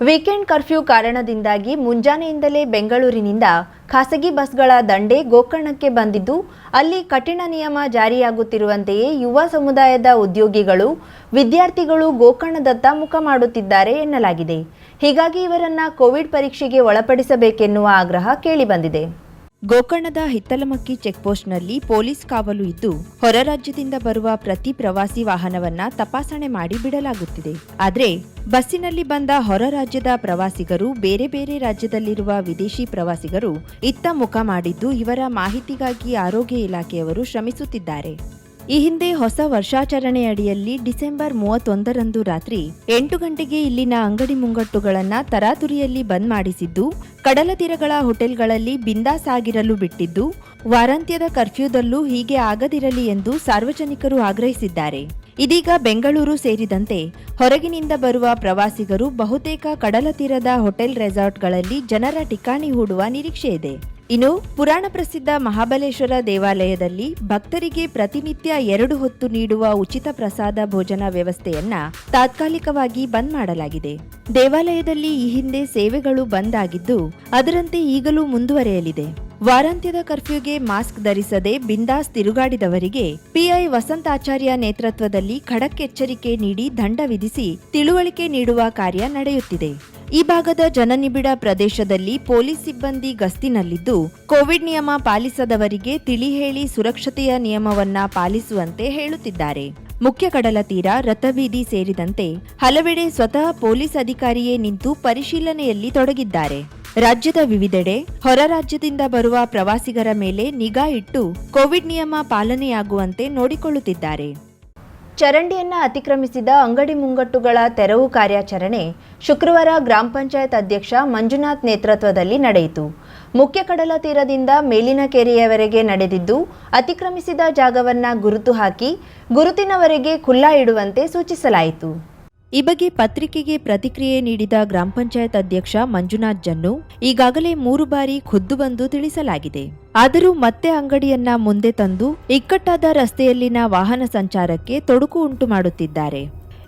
Weekend curfew ಕಾರಣದಿಂದಾಗಿ ಮುಂಜಾನೆಯಿಂದಲೇ ಬೆಂಗಳೂರಿನಿಂದ ಖಾಸಗಿ ಬಸ್ಗಳ ದಂಡೆ ಗೋಕರ್ಣಕ್ಕೆ ಬಂದಿದ್ದು, ಅಲ್ಲಿ ಕಠಿಣ ನಿಯಮ ಜಾರಿಯಾಗುತ್ತಿರುವಂತೆಯೇ ಯುವ ಸಮುದಾಯದ ಉದ್ಯೋಗಿಗಳು, ವಿದ್ಯಾರ್ಥಿಗಳು ಗೋಕರ್ಣದತ್ತ ಮುಖ ಮಾಡುತ್ತಿದ್ದಾರೆ ಎನ್ನಲಾಗಿದೆ. ಹೀಗಾಗಿ ಇವರನ್ನ ಕೋವಿಡ್ ಪರೀಕ್ಷೆಗೆ ಒಳಪಡಿಸಬೇಕೆನ್ನುವ ಆಗ್ರಹ ಕೇಳಿಬಂದಿದೆ. ಗೋಕರ್ಣದ ಹಿತ್ತಲಮಕ್ಕಿ ಚೆಕ್ಪೋಸ್ಟ್ನಲ್ಲಿ ಪೊಲೀಸ್ ಕಾವಲು ಇದ್ದು, ಹೊರ ರಾಜ್ಯದಿಂದ ಬರುವ ಪ್ರತಿ ಪ್ರವಾಸಿ ವಾಹನವನ್ನ ತಪಾಸಣೆ ಮಾಡಿ ಬಿಡಲಾಗುತ್ತಿದೆ. ಆದರೆ, ಬಸ್ಸಿನಲ್ಲಿ ಬಂದ ಹೊರ ರಾಜ್ಯದ ಪ್ರವಾಸಿಗರು, ಬೇರೆ ಬೇರೆ ರಾಜ್ಯದಲ್ಲಿರುವ ವಿದೇಶಿ ಪ್ರವಾಸಿಗರು ಇತ್ತ ಮುಖ ಮಾಡಿದ್ದು ಇವರ ಮಾಹಿತಿಗಾಗಿ ಆರೋಗ್ಯ ಇಲಾಖೆಯವರು ಶ್ರಮಿಸುತ್ತಿದ್ದಾರೆ. ಈ ಹಿಂದೆ ಹೊಸ ವರ್ಷಾಚರಣೆ ಅಡಿಯಲ್ಲಿ ಡಿಸೆಂಬರ್ ಮೂವತ್ತೊಂದರಂದು ರಾತ್ರಿ ಎಂಟು ಗಂಟೆಗೆ ಇಲ್ಲಿನ ಅಂಗಡಿ ಮುಂಗಟ್ಟುಗಳನ್ನ ತರಾತುರಿಯಲ್ಲಿ ಬಂದ್ ಮಾಡಿಸಿದ್ದು, ಕಡಲ ತೀರಗಳ ಹೋಟೆಲ್ಗಳಲ್ಲಿ ಬಿಂದಾಸಾಗಿರಲು ಬಿಟ್ಟಿದ್ದು, ವಾರಾಂತ್ಯದ ಕರ್ಫ್ಯೂದಲ್ಲೂ ಹೀಗೆ ಆಗದಿರಲಿ ಎಂದು ಸಾರ್ವಜನಿಕರು ಆಗ್ರಹಿಸಿದ್ದಾರೆ. ಇದೀಗ ಬೆಂಗಳೂರು ಸೇರಿದಂತೆ ಹೊರಗಿನಿಂದ ಬರುವ ಪ್ರವಾಸಿಗರು ಬಹುತೇಕ ಕಡಲ ತೀರದ ಹೋಟೆಲ್ ರೆಸಾರ್ಟ್ಗಳಲ್ಲಿ ಜನರ ಠಿಕಾಣಿ ಹೂಡುವ ನಿರೀಕ್ಷೆ ಇದೆ. ಇನ್ನು ಪುರಾಣ ಪ್ರಸಿದ್ಧ ಮಹಾಬಲೇಶ್ವರ ದೇವಾಲಯದಲ್ಲಿ ಭಕ್ತರಿಗೆ ಪ್ರತಿನಿತ್ಯ ಎರಡು ಹೊತ್ತು ನೀಡುವ ಉಚಿತ ಪ್ರಸಾದ ಭೋಜನ ವ್ಯವಸ್ಥೆಯನ್ನ ತಾತ್ಕಾಲಿಕವಾಗಿ ಬಂದ್ ಮಾಡಲಾಗಿದೆ. ದೇವಾಲಯದಲ್ಲಿ ಈ ಹಿಂದೆ ಸೇವೆಗಳು ಬಂದ್ ಆಗಿದ್ದು, ಅದರಂತೆ ಈಗಲೂ ಮುಂದುವರೆಯಲಿದೆ. ವಾರಾಂತ್ಯದ ಕರ್ಫ್ಯೂಗೆ ಮಾಸ್ಕ್ ಧರಿಸದೆ ಬಿಂದಾಸ್ ತಿರುಗಾಡಿದವರಿಗೆ ಪಿಐ ವಸಂತಾಚಾರ್ಯ ನೇತೃತ್ವದಲ್ಲಿ ಖಡಕ್ ಎಚ್ಚರಿಕೆ ನೀಡಿ ದಂಡ ವಿಧಿಸಿ ತಿಳುವಳಿಕೆ ನೀಡುವ ಕಾರ್ಯ ನಡೆಯುತ್ತಿದೆ. ಈ ಭಾಗದ ಜನನಿಬಿಡ ಪ್ರದೇಶದಲ್ಲಿ ಪೊಲೀಸ್ ಸಿಬ್ಬಂದಿ ಗಸ್ತಿನಲ್ಲಿದ್ದು, ಕೋವಿಡ್ ನಿಯಮ ಪಾಲಿಸದವರಿಗೆ ತಿಳಿ ಹೇಳಿ ಸುರಕ್ಷತೆಯ ನಿಯಮವನ್ನ ಪಾಲಿಸುವಂತೆ ಹೇಳುತ್ತಿದ್ದಾರೆ. ಮುಖ್ಯ ಕಡಲ ತೀರ ರಥಬೀದಿ ಸೇರಿದಂತೆ ಹಲವೆಡೆ ಸ್ವತಃ ಪೊಲೀಸ್ ಅಧಿಕಾರಿಯೇ ನಿಂತು ಪರಿಶೀಲನೆಯಲ್ಲಿ ತೊಡಗಿದ್ದಾರೆ. ರಾಜ್ಯದ ವಿವಿಧೆಡೆ ಹೊರ ರಾಜ್ಯದಿಂದ ಬರುವ ಪ್ರವಾಸಿಗರ ಮೇಲೆ ನಿಗಾ ಇಟ್ಟು ಕೋವಿಡ್ ನಿಯಮ ಪಾಲನೆಯಾಗುವಂತೆ ನೋಡಿಕೊಳ್ಳುತ್ತಿದ್ದಾರೆ. ಚರಂಡಿಯನ್ನ ಅತಿಕ್ರಮಿಸಿದ ಅಂಗಡಿ ಮುಂಗಟ್ಟುಗಳ ತೆರವು ಕಾರ್ಯಾಚರಣೆ ಶುಕ್ರವಾರ ಗ್ರಾಮ ಪಂಚಾಯತ್ ಅಧ್ಯಕ್ಷ ಮಂಜುನಾಥ್ ನೇತೃತ್ವದಲ್ಲಿ ನಡೆಯಿತು. ಮುಖ್ಯ ಕಡಲ ತೀರದಿಂದ ಮೇಲಿನ ಕೆರೆಯವರೆಗೆ ನಡೆದಿದ್ದು, ಅತಿಕ್ರಮಿಸಿದ ಜಾಗವನ್ನ ಗುರುತು ಹಾಕಿ ಗುರುತಿನವರೆಗೆ ಖುಲ್ಲಾ ಇಡುವಂತೆ ಸೂಚಿಸಲಾಯಿತು. ಈ ಬಗ್ಗೆ ಪತ್ರಿಕೆಗೆ ಪ್ರತಿಕ್ರಿಯೆ ನೀಡಿದ ಗ್ರಾಮ ಪಂಚಾಯತ್ ಅಧ್ಯಕ್ಷ ಮಂಜುನಾಥ್ ಜನ್ನು ಈಗಾಗಲೇ ಮೂರು ಬಾರಿ ಖುದ್ದು ಬಂದು ತಿಳಿಸಲಾಗಿದೆ. ಆದರೂ ಮತ್ತೆ ಅಂಗಡಿಯನ್ನ ಮುಂದೆ ತಂದು ಇಕ್ಕಟ್ಟಾದ ರಸ್ತೆಯಲ್ಲಿನ ವಾಹನ ಸಂಚಾರಕ್ಕೆ ತೊಡಕು ಉಂಟು ಮಾಡುತ್ತಿದ್ದಾರೆ.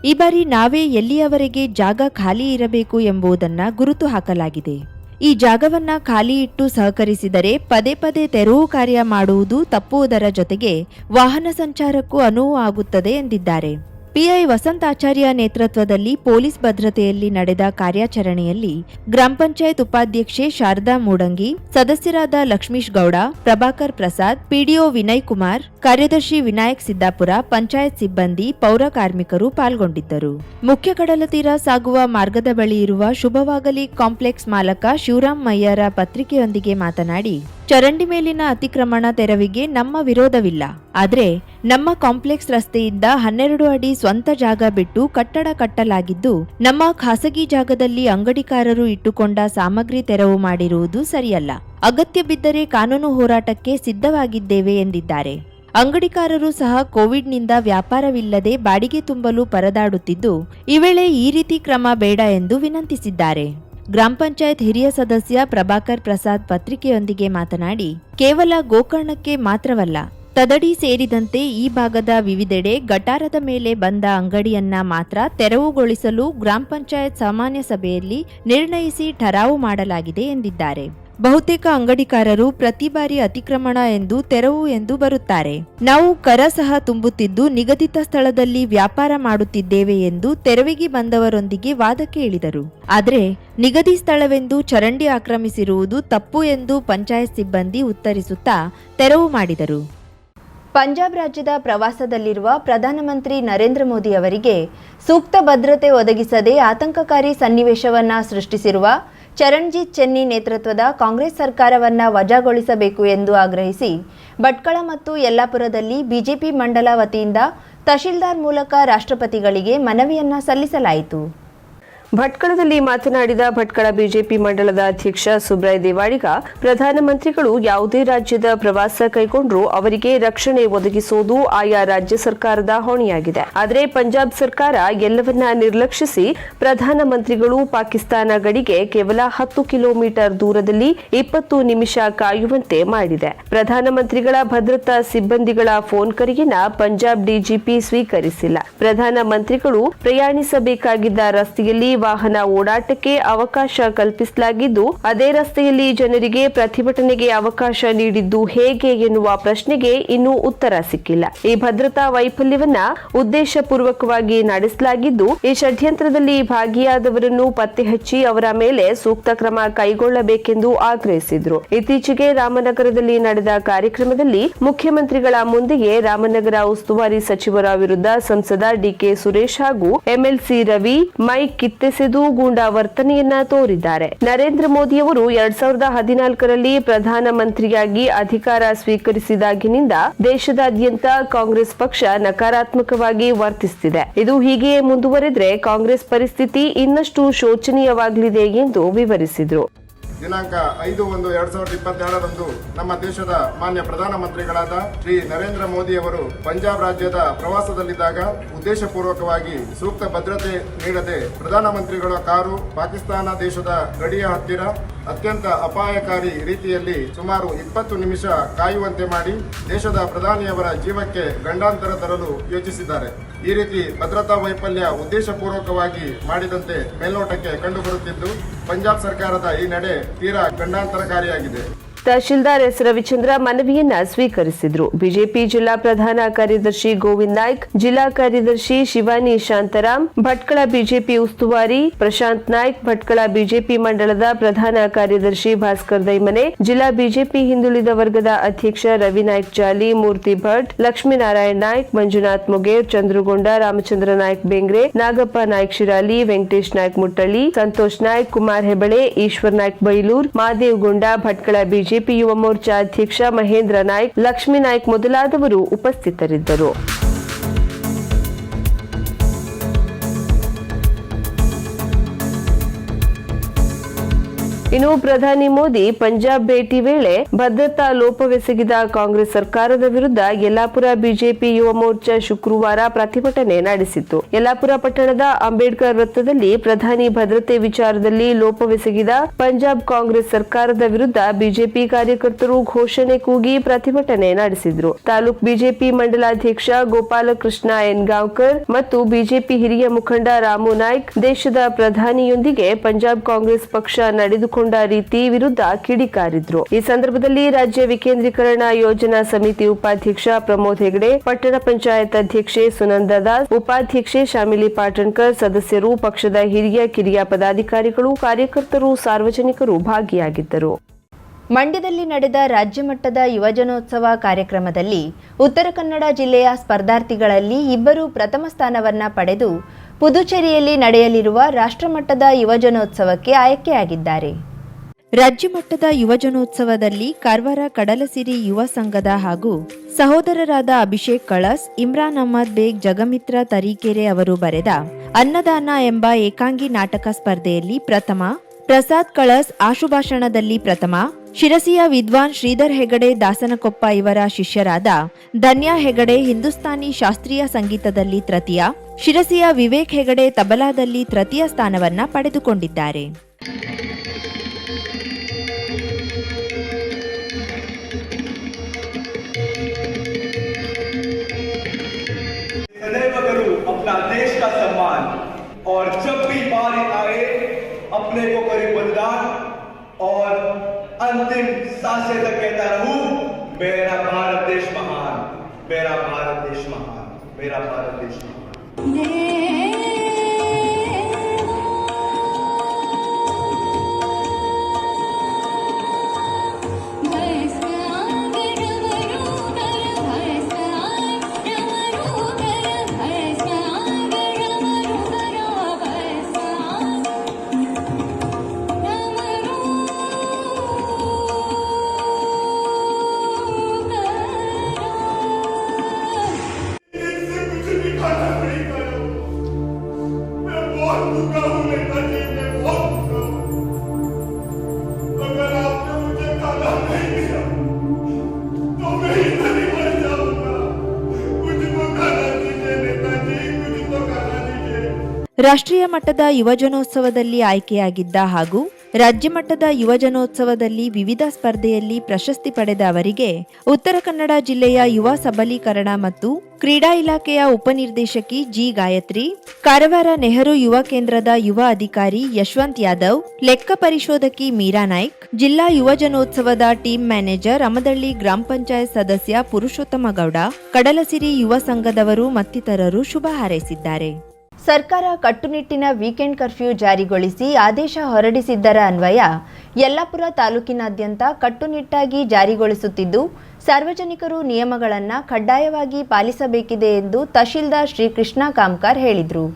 ಈ ಬಾರಿ ನಾವೇ ಎಲ್ಲಿಯವರೆಗೆ ಜಾಗ ಖಾಲಿ ಇರಬೇಕು ಎಂಬುದನ್ನ ಗುರುತು ಹಾಕಲಾಗಿದೆ. ಈ ಜಾಗವನ್ನ ಖಾಲಿ ಇಟ್ಟು ಸಹಕರಿಸಿದರೆ ಪದೇ ಪದೇ ತೆರವು ಕಾರ್ಯ ಮಾಡುವುದು ತಪ್ಪುವುದರ ಜೊತೆಗೆ ವಾಹನ ಸಂಚಾರಕ್ಕೂ ಅನುವು ಆಗುತ್ತದೆ ಎಂದಿದ್ದಾರೆ. ಪಿಐ ವಸಂತಾಚಾರ್ಯ ನೇತೃತ್ವದಲ್ಲಿ ಪೊಲೀಸ್ ಭದ್ರತೆಯಲ್ಲಿ ನಡೆದ ಕಾರ್ಯಾಚರಣೆಯಲ್ಲಿ ಗ್ರಾಮ ಪಂಚಾಯತ್ ಉಪಾಧ್ಯಕ್ಷೆ ಶಾರದಾ ಮೂಡಂಗಿ, ಸದಸ್ಯರಾದ ಲಕ್ಷ್ಮೀಶ್ ಗೌಡ, ಪ್ರಭಾಕರ್ ಪ್ರಸಾದ್, ಪಿಡಿಒ ವಿನಯ್ ಕುಮಾರ್, ಕಾರ್ಯದರ್ಶಿ ವಿನಾಯಕ್ ಸಿದ್ದಾಪುರ, ಪಂಚಾಯತ್ ಸಿಬ್ಬಂದಿ, ಪೌರ ಕಾರ್ಮಿಕರು ಪಾಲ್ಗೊಂಡಿದ್ದರು. ಮುಖ್ಯ ಕಡಲತೀರ ಸಾಗುವ ಮಾರ್ಗದ ಬಳಿ ಇರುವ ಶುಭವಾಗಲಿ ಕಾಂಪ್ಲೆಕ್ಸ್ ಮಾಲಕ ಶಿವರಾಮ್ ಮಯ್ಯರ ಪತ್ರಿಕೆಯೊಂದಿಗೆ ಮಾತನಾಡಿ, ಚರಂಡಿ ಮೇಲಿನ ಅತಿಕ್ರಮಣ ತೆರವಿಗೆ ನಮ್ಮ ವಿರೋಧವಿಲ್ಲ. ಆದ್ರೆ ನಮ್ಮ ಕಾಂಪ್ಲೆಕ್ಸ್ ರಸ್ತೆಯಿಂದ ಹನ್ನೆರಡು ಅಡಿ ಸ್ವಂತ ಜಾಗ ಬಿಟ್ಟು ಕಟ್ಟಡ ಕಟ್ಟಲಾಗಿದ್ದು, ನಮ್ಮ ಖಾಸಗಿ ಜಾಗದಲ್ಲಿ ಅಂಗಡಿಕಾರರು ಇಟ್ಟುಕೊಂಡ ಸಾಮಗ್ರಿ ತೆರವು ಮಾಡಿರುವುದು ಸರಿಯಲ್ಲ. ಅಗತ್ಯ ಬಿದ್ದರೆ ಕಾನೂನು ಹೋರಾಟಕ್ಕೆ ಸಿದ್ಧವಾಗಿದ್ದೇವೆ ಎಂದಿದ್ದಾರೆ. ಅಂಗಡಿಕಾರರು ಸಹ ಕೋವಿಡ್ನಿಂದ ವ್ಯಾಪಾರವಿಲ್ಲದೆ ಬಾಡಿಗೆ ತುಂಬಲು ಪರದಾಡುತ್ತಿದ್ದು, ಈ ವೇಳೆ ಈ ರೀತಿ ಕ್ರಮ ಬೇಡ ಎಂದು ವಿನಂತಿಸಿದ್ದಾರೆ. ಗ್ರಾಮ ಪಂಚಾಯತ್ ಹಿರಿಯ ಸದಸ್ಯ ಪ್ರಭಾಕರ್ ಪ್ರಸಾದ್ ಪತ್ರಿಕೆಯೊಂದಿಗೆ ಮಾತನಾಡಿ, ಕೇವಲ ಗೋಕರ್ಣಕ್ಕೆ ಮಾತ್ರವಲ್ಲ ತದಡಿ ಸೇರಿದಂತೆ ಈ ಭಾಗದ ವಿವಿಧೆಡೆ ಗಟಾರದ ಮೇಲೆ ಬಂದ ಅಂಗಡಿಯನ್ನ ಮಾತ್ರ ತೆರವುಗೊಳಿಸಲು ಗ್ರಾಮ ಪಂಚಾಯತ್ ಸಾಮಾನ್ಯ ಸಭೆಯಲ್ಲಿ ನಿರ್ಣಯಿಸಿ ಠರಾವು ಮಾಡಲಾಗಿದೆ ಎಂದಿದ್ದಾರೆ. ಬಹುತೇಕ ಅಂಗಡಿಕಾರರು ಪ್ರತಿ ಬಾರಿ ಅತಿಕ್ರಮಣ ಎಂದು ತೆರವು ಎಂದು ಬರುತ್ತಾರೆ. ನಾವು ಕರ ಸಹ ತುಂಬುತ್ತಿದ್ದು ನಿಗದಿತ ಸ್ಥಳದಲ್ಲಿ ವ್ಯಾಪಾರ ಮಾಡುತ್ತಿದ್ದೇವೆ ಎಂದು ತೆರವಿಗೆ ಬಂದವರೊಂದಿಗೆ ವಾದಕ್ಕೆ ಇಳಿದರು ಆದರೆ ನಿಗದಿ ಸ್ಥಳವೆಂದು ಚರಂಡಿ ಆಕ್ರಮಿಸಿರುವುದು ತಪ್ಪು ಎಂದು ಪಂಚಾಯತ್ ಸಿಬ್ಬಂದಿ ಉತ್ತರಿಸುತ್ತಾ ತೆರವು ಮಾಡಿದರು. ಪಂಜಾಬ್ ರಾಜ್ಯದ ಪ್ರವಾಸದಲ್ಲಿರುವ ಪ್ರಧಾನಮಂತ್ರಿ ನರೇಂದ್ರ ಮೋದಿ ಅವರಿಗೆ ಸೂಕ್ತ ಭದ್ರತೆ ಒದಗಿಸದೆ ಆತಂಕಕಾರಿ ಸನ್ನಿವೇಶವನ್ನ ಸೃಷ್ಟಿಸಿರುವ ಚರಣ್ಜಿತ್ ಚೆನ್ನಿ ನೇತೃತ್ವದ ಕಾಂಗ್ರೆಸ್ ಸರ್ಕಾರವನ್ನ ವಜಾಗೊಳಿಸಬೇಕು ಎಂದು ಆಗ್ರಹಿಸಿ ಭಟ್ಕಳ ಮತ್ತು ಯಲ್ಲಾಪುರದಲ್ಲಿ ಬಿಜೆಪಿ ಮಂಡಲ ವತಿಯಿಂದ ತಹಶೀಲ್ದಾರ್ ಮೂಲಕ ರಾಷ್ಟ್ರಪತಿಗಳಿಗೆ ಮನವಿಯನ್ನ ಸಲ್ಲಿಸಲಾಯಿತು. ಭಟ್ಕಳದಲ್ಲಿ ಮಾತನಾಡಿದ ಭಟ್ಕಳ ಬಿಜೆಪಿ ಮಂಡಲದ ಅಧ್ಯಕ್ಷ ಸುಬ್ರಾಯ್ ದೇವಾಡಿಗ, ಪ್ರಧಾನಮಂತ್ರಿಗಳು ಯಾವುದೇ ರಾಜ್ಯದ ಪ್ರವಾಸ ಕೈಗೊಂಡರೂ ಅವರಿಗೆ ರಕ್ಷಣೆ ಒದಗಿಸುವುದು ಆಯಾ ರಾಜ್ಯ ಸರ್ಕಾರದ ಹೊಣೆಯಾಗಿದೆ. ಆದರೆ ಪಂಜಾಬ್ ಸರ್ಕಾರ ಎಲ್ಲವನ್ನ ನಿರ್ಲಕ್ಷಿಸಿ ಪ್ರಧಾನಮಂತ್ರಿಗಳು ಪಾಕಿಸ್ತಾನ ಗಡಿಗೆ ಕೇವಲ ಹತ್ತು ಕಿಲೋಮೀಟರ್ ದೂರದಲ್ಲಿ ಇಪ್ಪತ್ತು ನಿಮಿಷ ಕಾಯುವಂತೆ ಮಾಡಿದೆ. ಪ್ರಧಾನಮಂತ್ರಿಗಳ ಭದ್ರತಾ ಸಿಬ್ಬಂದಿಗಳ ಫೋನ್ ಕರೆಯನ್ನ ಪಂಜಾಬ್ ಡಿಜಿಪಿ ಸ್ವೀಕರಿಸಿಲ್ಲ. ಪ್ರಧಾನಮಂತ್ರಿಗಳು ಪ್ರಯಾಣಿಸಬೇಕಾಗಿದ್ದ ರಸ್ತೆಯಲ್ಲಿ ವಾಹನ ಓಡಾಟಕ್ಕೆ ಅವಕಾಶ ಕಲ್ಪಿಸಲಾಗಿದ್ದು, ಅದೇ ರಸ್ತೆಯಲ್ಲಿ ಜನರಿಗೆ ಪ್ರತಿಭಟನೆಗೆ ಅವಕಾಶ ನೀಡಿದ್ದು ಹೇಗೆ ಎನ್ನುವ ಪ್ರಶ್ನೆಗೆ ಇನ್ನೂ ಉತ್ತರ ಸಿಕ್ಕಿಲ್ಲ. ಈ ಭದ್ರತಾ ವೈಫಲ್ಯವನ್ನ ಉದ್ದೇಶಪೂರ್ವಕವಾಗಿ ನಡೆಸಲಾಗಿದ್ದು, ಈ ಷಡ್ಯಂತ್ರದಲ್ಲಿ ಭಾಗಿಯಾದವರನ್ನು ಪತ್ತೆ ಹಚ್ಚಿ ಅವರ ಮೇಲೆ ಸೂಕ್ತ ಕ್ರಮ ಕೈಗೊಳ್ಳಬೇಕೆಂದು ಆಗ್ರಹಿಸಿದ್ರು. ಇತ್ತೀಚೆಗೆ ರಾಮನಗರದಲ್ಲಿ ನಡೆದ ಕಾರ್ಯಕ್ರಮದಲ್ಲಿ ಮುಖ್ಯಮಂತ್ರಿಗಳ ಮುಂದೆಯೇ ರಾಮನಗರ ಉಸ್ತುವಾರಿ ಸಚಿವರ ವಿರುದ್ಧ ಸಂಸದ ಡಿಕೆ ಸುರೇಶ್ ಹಾಗೂ ಎಂಎಲ್ಸಿ ರವಿ, ಮೈಕ್ ಕಿತ್ತೆಸೆದು ಗೂಂಡಾ ವರ್ತನೆಯನ್ನ ತೋರಿದ್ದಾರೆ. ನರೇಂದ್ರ ಮೋದಿಯವರು ಎರಡ್ ಸಾವಿರದ ಹದಿನಾಲ್ಕರಲ್ಲಿ ಪ್ರಧಾನಮಂತ್ರಿಯಾಗಿ ಅಧಿಕಾರ ಸ್ವೀಕರಿಸಿದಾಗಿನಿಂದ ದೇಶದಾದ್ಯಂತ ಕಾಂಗ್ರೆಸ್ ಪಕ್ಷ ನಕಾರಾತ್ಮಕವಾಗಿ ವರ್ತಿಸುತ್ತಿದೆ ಇದು ಹೀಗೆಯೇ ಮುಂದುವರೆದ್ರೆ ಕಾಂಗ್ರೆಸ್ ಪರಿಸ್ಥಿತಿ ಇನ್ನಷ್ಟು ಶೋಚನೀಯವಾಗಲಿದೆ ಎಂದು ವಿವರಿಸಿದರು. ದಿನಾಂಕ ಐದು ಒಂದು ಎರಡ್ ಸಾವಿರದ ಇಪ್ಪತ್ತೆರಡರಂದು ನಮ್ಮ ದೇಶದ ಮಾನ್ಯ ಪ್ರಧಾನಮಂತ್ರಿಗಳಾದ ಶ್ರೀ ನರೇಂದ್ರ ಮೋದಿ ಅವರು ಪಂಜಾಬ್ ರಾಜ್ಯದ ಪ್ರವಾಸದಲ್ಲಿದ್ದಾಗ ಉದ್ದೇಶಪೂರ್ವಕವಾಗಿ ಸೂಕ್ತ ಭದ್ರತೆ ನೀಡದೆ ಪ್ರಧಾನಮಂತ್ರಿಗಳ ಕಾರು ಪಾಕಿಸ್ತಾನ ದೇಶದ ಗಡಿಯ ಹತ್ತಿರ ಅತ್ಯಂತ ಅಪಾಯಕಾರಿ ರೀತಿಯಲ್ಲಿ ಸುಮಾರು ಇಪ್ಪತ್ತು ನಿಮಿಷ ಕಾಯುವಂತೆ ಮಾಡಿ ದೇಶದ ಪ್ರಧಾನಿಯವರ ಜೀವಕ್ಕೆ ಗಂಡಾಂತರ ತರಲು ಯೋಚಿಸಿದ್ದಾರೆ. ಈ ರೀತಿ ಭದ್ರತಾ ವೈಫಲ್ಯ ಉದ್ದೇಶಪೂರ್ವಕವಾಗಿ ಮಾಡಿದಂತೆ ಮೇಲ್ನೋಟಕ್ಕೆ ಕಂಡುಬರುತ್ತಿದ್ದು, ಪಂಜಾಬ್ ಸರ್ಕಾರದ ಈ ನಡೆ ತೀರಾ ಗಂಡಾಂತರಕಾರಿಯಾಗಿದೆ. ತಹಶೀಲ್ದಾರ್ ಎಸ್ ರವಿಚಂದ್ರ ಮನವಿಯನ್ನ ಸ್ವೀಕರಿಸಿದ್ರು. ಬಿಜೆಪಿ ಜಿಲ್ಲಾ ಪ್ರಧಾನ ಕಾರ್ಯದರ್ಶಿ ಗೋವಿಂದ್ ನಾಯ್ಕ್, ಜಿಲ್ಲಾ ಕಾರ್ಯದರ್ಶಿ ಶಿವಾನಿ ಶಾಂತರಾಮ್, ಭಟ್ಕಳ ಬಿಜೆಪಿ ಉಸ್ತುವಾರಿ ಪ್ರಶಾಂತ್ ನಾಯ್ಕ್, ಭಟ್ಕಳ ಬಿಜೆಪಿ ಮಂಡಳದ ಪ್ರಧಾನ ಕಾರ್ಯದರ್ಶಿ ಭಾಸ್ಕರ್ ದೈಮನೆ, ಜಿಲ್ಲಾ ಬಿಜೆಪಿ ಹಿಂದುಳಿದ ವರ್ಗದ ಅಧ್ಯಕ್ಷ ರವಿ ನಾಯ್ಕ್ ಜಾಲಿ, ಮೂರ್ತಿ ಭಟ್ ಲಕ್ಷ್ಮೀನಾರಾಯಣ್ ನಾಯ್ಕ್, ಮಂಜುನಾಥ್ ಮುಗೇರ್, ಚಂದ್ರಗೊಂಡ, ರಾಮಚಂದ್ರ ನಾಯ್ಕ್ ಬೇಂಗ್ರೆ, ನಾಗಪ್ಪ ನಾಯ್ಕ್ ಶಿರಾಲಿ, ವೆಂಕಟೇಶ್ ನಾಯ್ಕ್ ಮುಟ್ಟಳ್ಳಿ, ಸಂತೋಷ್ ನಾಯ್ಕ್, ಕುಮಾರ್ ಹೆಬಳೆ, ಈಶ್ವರ್ ನಾಯ್ಕ್ ಬೈಲೂರ್, ಮಾದೇವ್ ಗೊಂಡ, ಭಟ್ಕಳ ಬಿಜೆಪಿ ಯುವ ಮೋರ್ಚಾ ಅಧ್ಯಕ್ಷ ಮಹೇಂದ್ರ ನಾಯ್ಕ್ ಲಕ್ಷ್ಮೀ ನಾಯ್ಕ್ ಮೊದಲಾದವರು ಉಪಸ್ಥಿತರಿದ್ದರು. ಇನ್ನು ಪ್ರಧಾನಿ ಮೋದಿ ಪಂಜಾಬ್ ಭೇಟಿ ವೇಳೆ ಭದ್ರತಾ ಲೋಪವೆಸಗಿದ ಕಾಂಗ್ರೆಸ್ ಸರ್ಕಾರದ ವಿರುದ್ಧ ಯಲ್ಲಾಪುರ ಬಿಜೆಪಿ ಯುವ ಮೋರ್ಚಾ ಶುಕ್ರವಾರ ಪ್ರತಿಭಟನೆ ನಡೆಸಿತು ಯಲ್ಲಾಪುರ ಪಟ್ಟಣದ ಅಂಬೇಡ್ಕರ್ ವೃತ್ತದಲ್ಲಿ ಪ್ರಧಾನಿ ಭದ್ರತೆ ವಿಚಾರದಲ್ಲಿ ಲೋಪವೆಸಗಿದ ಪಂಜಾಬ್ ಕಾಂಗ್ರೆಸ್ ಸರ್ಕಾರದ ವಿರುದ್ಧ ಬಿಜೆಪಿ ಕಾರ್ಯಕರ್ತರು ಘೋಷಣೆ ಕೂಗಿ ಪ್ರತಿಭಟನೆ ನಡೆಸಿದ್ರು. ತಾಲೂಕ್ ಬಿಜೆಪಿ ಮಂಡಲಾಧ್ಯಕ್ಷ ಗೋಪಾಲಕೃಷ್ಣ ಎನ್ಗಾಂವ್ಕರ್ ಮತ್ತು ಬಿಜೆಪಿ ಹಿರಿಯ ಮುಖಂಡ ರಾಮು ನಾಯ್ಕ್ ದೇಶದ ಪ್ರಧಾನಿಯೊಂದಿಗೆ ಪಂಜಾಬ್ ಕಾಂಗ್ರೆಸ್ ಪಕ್ಷ ನಡೆದುಕೊಂಡ ರೀತಿ ವಿರುದ್ಧ ಕಿಡಿಕಾರಿದ್ರು ಈ ಸಂದರ್ಭದಲ್ಲಿ ರಾಜ್ಯ ವಿಕೇಂದ್ರೀಕರಣ ಯೋಜನಾ ಸಮಿತಿ ಉಪಾಧ್ಯಕ್ಷ ಪ್ರಮೋದ್ ಹೆಗಡೆ, ಪಟ್ಟಣ ಪಂಚಾಯತ್ ಅಧ್ಯಕ್ಷೆ ಸುನಂದ ದಾಸ್, ಉಪಾಧ್ಯಕ್ಷೆ ಶಾಮಿಲಿ ಪಾಟಣ್ಕರ್ ಸದಸ್ಯರು, ಪಕ್ಷದ ಹಿರಿಯ ಕಿರಿಯ ಪದಾಧಿಕಾರಿಗಳು, ಕಾರ್ಯಕರ್ತರು, ಸಾರ್ವಜನಿಕರು ಭಾಗಿಯಾಗಿದ್ದರು. ಮಂಡ್ಯದಲ್ಲಿ ನಡೆದ ರಾಜ್ಯ ಮಟ್ಟದ ಯುವಜನೋತ್ಸವ ಕಾರ್ಯಕ್ರಮದಲ್ಲಿ ಉತ್ತರ ಕನ್ನಡ ಜಿಲ್ಲೆಯ ಸ್ಪರ್ಧಾರ್ಥಿಗಳಲ್ಲಿ ಇಬ್ಬರು ಪ್ರಥಮ ಸ್ಥಾನವನ್ನ ಪಡೆದು ಪುದುಚೇರಿಯಲ್ಲಿ ನಡೆಯಲಿರುವ ರಾಷ್ಟ್ರಮಟ್ಟದ ಯುವಜನೋತ್ಸವಕ್ಕೆ ಆಯ್ಕೆಯಾಗಿದ್ದಾರೆ. ರಾಜ್ಯ ಮಟ್ಟದ ಯುವಜನೋತ್ಸವದಲ್ಲಿ ಕಾರವಾರ ಕಡಲಸಿರಿ ಯುವ ಸಂಘದ ಹಾಗೂ ಸಹೋದರರಾದ ಅಭಿಷೇಕ್ ಕಳಸ್, ಇಮ್ರಾನ್ ಅಹಮದ್ ಬೇಗ್, ಜಗಮಿತ್ರ ತರೀಕೆರೆ ಅವರು ಬರೆದ ಅನ್ನದಾನ ಎಂಬ ಏಕಾಂಗಿ ನಾಟಕ ಸ್ಪರ್ಧೆಯಲ್ಲಿ ಪ್ರಥಮ, ಪ್ರಸಾದ್ ಕಳಸ್ ಆಶುಭಾಷಣದಲ್ಲಿ ಪ್ರಥಮ, ಶಿರಸಿಯ ವಿದ್ವಾನ್ ಶ್ರೀಧರ್ ಹೆಗಡೆ ದಾಸನಕೊಪ್ಪ ಇವರ ಶಿಷ್ಯರಾದ ಧನ್ಯಾ ಹೆಗಡೆ ಹಿಂದೂಸ್ತಾನಿ ಶಾಸ್ತ್ರೀಯ ಸಂಗೀತದಲ್ಲಿ ತೃತೀಯ, ಶಿರಸಿಯ ವಿವೇಕ್ ಹೆಗಡೆ ತಬಲಾದಲ್ಲಿ ತೃತೀಯ ಸ್ಥಾನವನ್ನ ಪಡೆದುಕೊಂಡಿದ್ದಾರೆ. और जब भी बारी आए, अपने को करीब बलिदान और अंतिम सासे तक कहता रहू, मेरा भारत देश महान, मेरा भारत देश महान, मेरा भारत देश महान। ರಾಷ್ಟ್ರೀಯ ಮಟ್ಟದ ಯುವಜನೋತ್ಸವದಲ್ಲಿ ಆಯ್ಕೆಯಾಗಿದ್ದ ಹಾಗೂ ರಾಜ್ಯ ಮಟ್ಟದ ಯುವಜನೋತ್ಸವದಲ್ಲಿ ವಿವಿಧ ಸ್ಪರ್ಧೆಯಲ್ಲಿ ಪ್ರಶಸ್ತಿ ಪಡೆದ ಅವರಿಗೆ ಉತ್ತರ ಕನ್ನಡ ಜಿಲ್ಲೆಯ ಯುವ ಸಬಲೀಕರಣ ಮತ್ತು ಕ್ರೀಡಾ ಇಲಾಖೆಯ ಉಪನಿರ್ದೇಶಕಿ ಜಿ ಗಾಯತ್ರಿ, ಕಾರವಾರ ನೆಹರು ಯುವ ಕೇಂದ್ರದ ಯುವ ಅಧಿಕಾರಿ ಯಶವಂತ್ ಯಾದವ್, ಲೆಕ್ಕ ಪರಿಶೋಧಕಿ ಮೀರಾ ನಾಯ್ಕ್, ಜಿಲ್ಲಾ ಯುವಜನೋತ್ಸವದ ಟೀಮ್ ಮ್ಯಾನೇಜರ್ ಅಮದಳ್ಳಿ ಗ್ರಾಮ ಪಂಚಾಯತ್ ಸದಸ್ಯ ಪುರುಷೋತ್ತಮ ಗೌಡ, ಕಡಲಸಿರಿ ಯುವ ಸಂಘದವರು ಮತ್ತಿತರರು ಶುಭ ಹಾರೈಸಿದ್ದಾರೆ. ಸರ್ಕಾರ ಕಟ್ಟುನಿಟ್ಟಿನ ವೀಕೆಂಡ್ ಕರ್ಫ್ಯೂ ಜಾರಿಗೊಳಿಸಿ ಆದೇಶ ಹೊರಡಿಸಿದ್ದರ ಅನ್ವಯ ಯಲ್ಲಾಪುರ ತಾಲೂಕಿನಾದ್ಯಂತ ಕಟ್ಟುನಿಟ್ಟಾಗಿ ಜಾರಿಗೊಳಿಸುತ್ತಿದ್ದು, ಸಾರ್ವಜನಿಕರು ನಿಯಮಗಳನ್ನು ಕಡ್ಡಾಯವಾಗಿ ಪಾಲಿಸಬೇಕಿದೆ ಎಂದು ತಹಶೀಲ್ದಾರ್ ಶ್ರೀಕೃಷ್ಣ ಕಾಮ್ಕಾರ್ ಹೇಳಿದರು.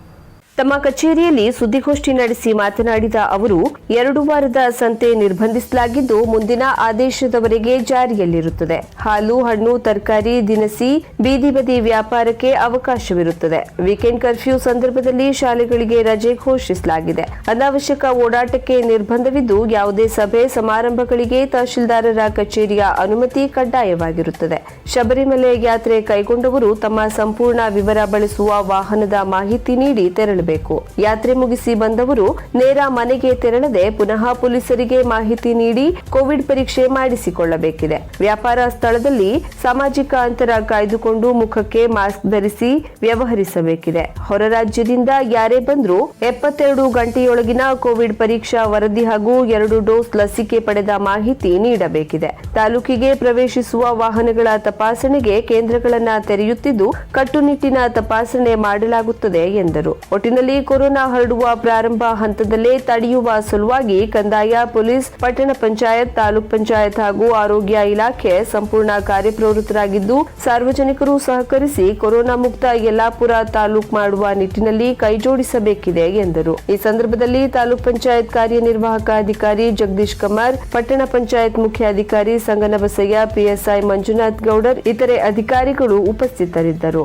ತಮ್ಮ ಕಚೇರಿಯಲ್ಲಿ ಸುದ್ದಿಗೋಷ್ಠಿ ನಡೆಸಿ ಮಾತನಾಡಿದ ಅವರು, ಎರಡು ವಾರದ ಸಂತೆ ನಿರ್ಬಂಧಿಸಲಾಗಿದ್ದು ಮುಂದಿನ ಆದೇಶದವರೆಗೆ ಜಾರಿಯಲ್ಲಿರುತ್ತದೆ. ಹಾಲು, ಹಣ್ಣು, ತರಕಾರಿ, ದಿನಸಿ, ಬೀದಿ ಬದಿ ವ್ಯಾಪಾರಕ್ಕೆ ಅವಕಾಶವಿರುತ್ತದೆ. ವೀಕೆಂಡ್ ಕರ್ಫ್ಯೂ ಸಂದರ್ಭದಲ್ಲಿ ಶಾಲೆಗಳಿಗೆ ರಜೆ ಘೋಷಿಸಲಾಗಿದೆ. ಅನಾವಶ್ಯಕ ಓಡಾಟಕ್ಕೆ ನಿರ್ಬಂಧವಿದ್ದು ಯಾವುದೇ ಸಭೆ ಸಮಾರಂಭಗಳಿಗೆ ತಹಶೀಲ್ದಾರರ ಕಚೇರಿಯ ಅನುಮತಿ ಕಡ್ಡಾಯವಾಗಿರುತ್ತದೆ. ಶಬರಿಮಲೆ ಯಾತ್ರೆ ಕೈಗೊಂಡವರು ತಮ್ಮ ಸಂಪೂರ್ಣ ವಿವರ ಬಳಸುವ ವಾಹನದ ಮಾಹಿತಿ ನೀಡಿ ತೆರಳಬೇಕು ಯಾತ್ರೆ ಮುಗಿಸಿ ಬಂದವರು ನೇರ ಮನೆಗೆ ತೆರಳದೆ ಪುನಃ ಪೊಲೀಸರಿಗೆ ಮಾಹಿತಿ ನೀಡಿ ಕೋವಿಡ್ ಪರೀಕ್ಷೆ ಮಾಡಿಸಿಕೊಳ್ಳಬೇಕಿದೆ. ವ್ಯಾಪಾರ ಸ್ಥಳದಲ್ಲಿ ಸಾಮಾಜಿಕ ಅಂತರ ಕಾಯ್ದುಕೊಂಡು ಮುಖಕ್ಕೆ ಮಾಸ್ಕ್ ಧರಿಸಿ ವ್ಯವಹರಿಸಬೇಕಿದೆ. ಹೊರ ರಾಜ್ಯದಿಂದ ಯಾರೇ ಬಂದರೂ ಎಪ್ಪತ್ತೆರಡು ಗಂಟೆಯೊಳಗಿನ ಕೋವಿಡ್ ಪರೀಕ್ಷಾ ವರದಿ ಹಾಗೂ ಎರಡು ಡೋಸ್ ಲಸಿಕೆ ಪಡೆದ ಮಾಹಿತಿ ನೀಡಬೇಕಿದೆ. ತಾಲೂಕಿಗೆ ಪ್ರವೇಶಿಸುವ ವಾಹನಗಳ ತಪಾಸಣೆಗೆ ಕೇಂದ್ರಗಳನ್ನು ತೆರೆಯುತ್ತಿದ್ದು ಕಟ್ಟುನಿಟ್ಟಿನ ತಪಾಸಣೆ ಮಾಡಲಾಗುತ್ತದೆ ಎಂದರು. ಒಟ್ಟಿನಲ್ಲಿ ಕೊರೋನಾ ಹರಡುವ ಪ್ರಾರಂಭ ಹಂತದಲ್ಲೇ ತಡೆಯುವ ಸಲುವಾಗಿ ಕಂದಾಯ, ಪೊಲೀಸ್, ಪಟ್ಟಣ ಪಂಚಾಯತ್, ತಾಲೂಕ್ ಪಂಚಾಯತ್ ಹಾಗೂ ಆರೋಗ್ಯ ಇಲಾಖೆ ಸಂಪೂರ್ಣ ಕಾರ್ಯಪ್ರವೃತ್ತರಾಗಿದ್ದು, ಸಾರ್ವಜನಿಕರು ಸಹಕರಿಸಿ ಕೊರೋನಾ ಮುಕ್ತ ಯಲ್ಲಾಪುರ ತಾಲೂಕ್ ಮಾಡುವ ನಿಟ್ಟಿನಲ್ಲಿ ಕೈಜೋಡಿಸಬೇಕಿದೆ ಎಂದರು. ಈ ಸಂದರ್ಭದಲ್ಲಿ ತಾಲೂಕ್ ಪಂಚಾಯತ್ ಕಾರ್ಯನಿರ್ವಾಹಕ ಅಧಿಕಾರಿ ಜಗದೀಶ್ ಕುಮಾರ್, ಪಟ್ಟಣ ಪಂಚಾಯತ್ ಮುಖ್ಯಾಧಿಕಾರಿ ಸಂಗನಬಸಯ್ಯ ಪಿಎಸ್ಐ ಮಂಜುನಾಥ್ ಗೌಡರ್, ಇತರೆ ಅಧಿಕಾರಿಗಳು ಉಪಸ್ಥಿತರಿದ್ದರು.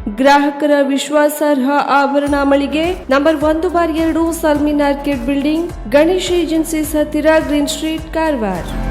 ಗ್ರಾಹಕರ ವಿಶ್ವಾಸಾರ್ಹ ಆಭರಣ ಮಳಿಗೆ ನಂಬರ್ ಒಂದು ಬಾರ್ ಎರಡು Salmin orchid building Ganesh agencies ಹತ್ತಿರ ಗ್ರೀನ್ ಸ್ಟ್ರೀಟ್ ಕಾರವಾರ್.